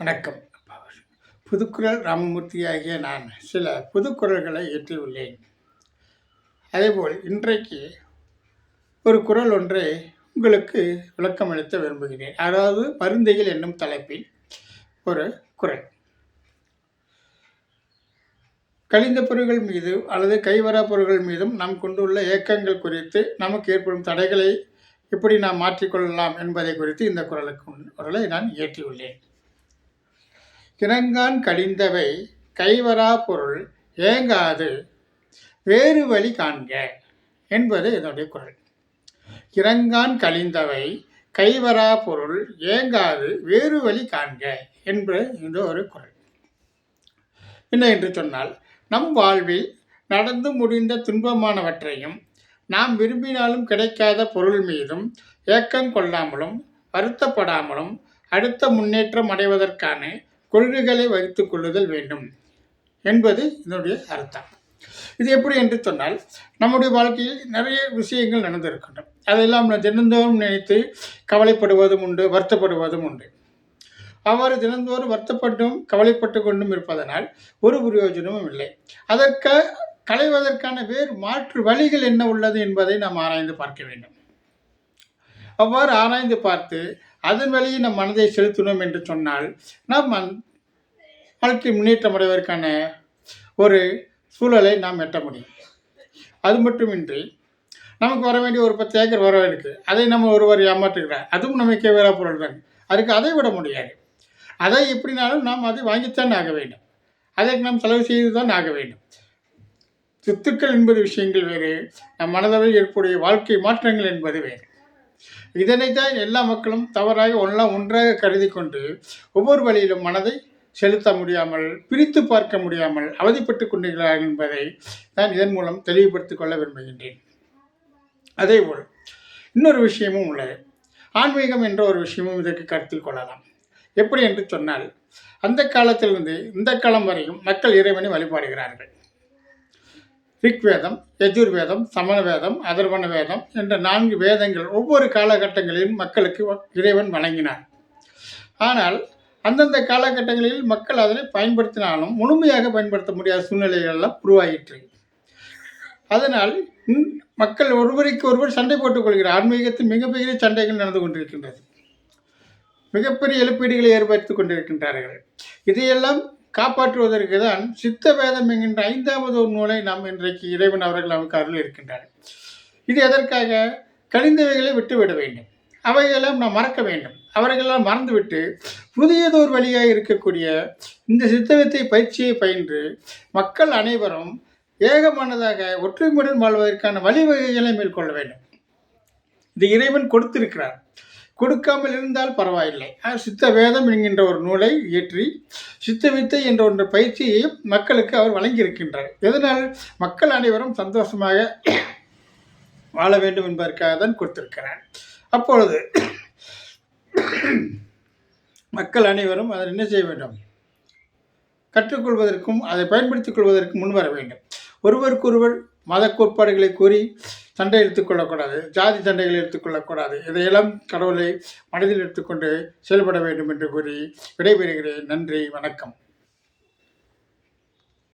வணக்கம். புதுக்குரல் ராமமூர்த்தி ஆகிய நான் சில புதுக்குரல்களை இயற்றியுள்ளேன் அதேபோல் இன்றைக்கு ஒரு குரல் ஒன்றை உங்களுக்கு விளக்கம் அளித்த விரும்புகிறேன். அதாவது மருந்தைகள் என்னும் தலைப்பில் ஒரு குரல். கழிந்த பொருள்கள் மீது அல்லது கைவரா பொருள்கள் மீதும் நாம் கொண்டுள்ள ஏக்கங்கள் குறித்து நமக்கு ஏற்படும் தடைகளை எப்படி நாம் மாற்றிக்கொள்ளலாம் என்பதை குறித்து இந்த குரலுக்கு குரலை நான் இயற்றியுள்ளேன் கிணங்கான் கழிந்தவை கைவரா பொருள் ஏங்காது வேறு வழி காண்க என்பது இதனுடைய குரல். கிரங்கான் கழிந்தவை கைவரா பொருள் ஏங்காது வேறு வழி காண்க என்பது இந்த ஒரு குரல். என்ன என்று சொன்னால் நம் வாழ்வில் நடந்து முடிந்த துன்பமானவற்றையும் நாம் விரும்பினாலும் கிடைக்காத பொருள் மீதும் ஏக்கம் கொள்ளாமலும் வருத்தப்படாமலும் அடுத்த முன்னேற்றம் அடைவதற்கான கொள்கைகளை வைத்துக் கொள்ளுதல் வேண்டும் என்பது இதனுடைய அர்த்தம். இது எப்படி என்று சொன்னால் நம்முடைய வாழ்க்கையில் நிறைய விஷயங்கள் நடந்திருக்கின்றன. அதெல்லாம் நாம் தினந்தோறும் நினைத்து கவலைப்படுவதும் உண்டு வருத்தப்படுவதும் உண்டு. அவ்வாறு தினந்தோறும் வருத்தப்பட்டும் கவலைப்பட்டு கொண்டும் இருப்பதனால் ஒரு பிரயோஜனமும் இல்லை. அதற்கு களைவதற்கான வேறு மாற்று வழிகள் என்ன உள்ளது என்பதை நாம் ஆராய்ந்து பார்க்க வேண்டும். அவ்வாறு ஆராய்ந்து பார்த்து அதன் வழியே நம் மனதை செலுத்தினோம் என்று சொன்னால் நாம் வாழ்க்கை முன்னேற்றம் அடைவதற்கான ஒரு சூழலை நாம் எட்ட முடியும். அது மட்டுமின்றி நமக்கு வர வேண்டிய ஒரு பத்து ஏக்கர் வர இருக்குது அதை நம்ம ஒருவர் ஏமாற்றுகிறார். அதுவும் நமக்கு வேற பொருள் தான். அதுக்கு அதை விட முடியாது. அதை எப்படினாலும் நாம் அதை வாங்கித்தான் ஆக வேண்டும். அதற்கு நாம் செலவு செய்து தான் ஆக வேண்டும். சொத்துக்கள் என்பது விஷயங்கள் வேறு. நம் மனதளவில் ஏற்புடைய வாழ்க்கை மாற்றங்கள் என்பது வேறு. இதனைத்தான் எல்லா மக்களும் தவறாக ஒன்றா ஒன்றாக கருதி கொண்டு ஒவ்வொரு வழியிலும் மனதை செலுத்த முடியாமல் பிரித்து பார்க்க முடியாமல் அவதிப்பட்டு கொண்டிருக்கிறார்கள் என்பதை நான் இதன் மூலம் தெளிவுபடுத்திக் கொள்ள விரும்புகின்றேன். அதேபோல் இன்னொரு விஷயமும் உள்ளது. ஆன்மீகம் என்ற ஒரு விஷயமும் இதற்கு கருத்தில் கொள்ளலாம். எப்படி என்று சொன்னால் அந்த காலத்திலிருந்து இந்த காலம் வரையும் மக்கள் இறைவனை வழிபாடுகிறார்கள். ரிக்வேதம் யஜுர்வேதம் சமண வேதம் அதர்வன வேதம் என்ற நான்கு வேதங்கள் ஒவ்வொரு காலகட்டங்களிலும் மக்களுக்கு இறைவன் வழங்கினார் ஆனால் அந்தந்த காலகட்டங்களில் மக்கள் அதனை பயன்படுத்தினாலும் முழுமையாக பயன்படுத்த முடியாத சூழ்நிலைகள் எல்லாம் உருவாயிற்று. அதனால் மக்கள் ஒருவருக்கு ஒருவர் சண்டை போட்டுக்கொள்கிறார் ஆன்மீகத்தில் மிகப்பெரிய சண்டைகள் நடந்து கொண்டிருக்கின்றது. மிகப்பெரிய எழுப்பீடுகளை ஏற்படுத்திக் கொண்டிருக்கின்றார்கள். இதையெல்லாம் காப்பாற்றுவதற்கு தான் சித்த வேதம் என்கின்ற ஐந்தாவது ஒரு நூலை நாம் இன்றைக்கு இறைவன் அவர்கள் நமக்கு அருள் இருக்கின்றார் இது எதற்காக? கழிந்தவைகளை விட்டுவிட வேண்டும். அவைகளெல்லாம் நாம் மறக்க வேண்டும். அவர்களெல்லாம் மறந்துவிட்டு புதியதோர் வழியாக இருக்கக்கூடிய இந்த சித்தவத்தை பயிற்சியை பயின்று மக்கள் அனைவரும் ஏகமானதாக ஒற்றுமையுடன் வாழ்வதற்கான வழிவகைகளை மேற்கொள்ள வேண்டும். இது இறைவன் கொடுத்திருக்கிறார். கொடுக்காமல் இருந்தால் பரவாயில்லை. சித்த வேதம் என்கின்ற ஒரு நூலை இயற்றி சித்த வித்தை என்ற ஒன்ற பயிற்சியையும் மக்களுக்கு அவர் வழங்கியிருக்கின்றார். எதனால்? மக்கள் அனைவரும் சந்தோஷமாக வாழ வேண்டும் என்பதற்காக தான் கொடுத்திருக்கிறார். அப்பொழுது மக்கள் அனைவரும் அதை என்ன செய்ய வேண்டும்? கற்றுக்கொள்வதற்கும் அதை பயன்படுத்திக் கொள்வதற்கும் முன்வர வேண்டும். ஒருவருக்கொருவர் மத கோட்பாடுகளை கூறி சண்டை எடுத்துக்கொள்ளக்கூடாது ஜாதி சண்டைகளை எடுத்துக்கொள்ளக்கூடாது. இதையெல்லாம் கடவுளை மனதில் எடுத்துக்கொண்டு செயல்பட வேண்டும் என்று கூறி விடைபெறுகிறேன். நன்றி வணக்கம்.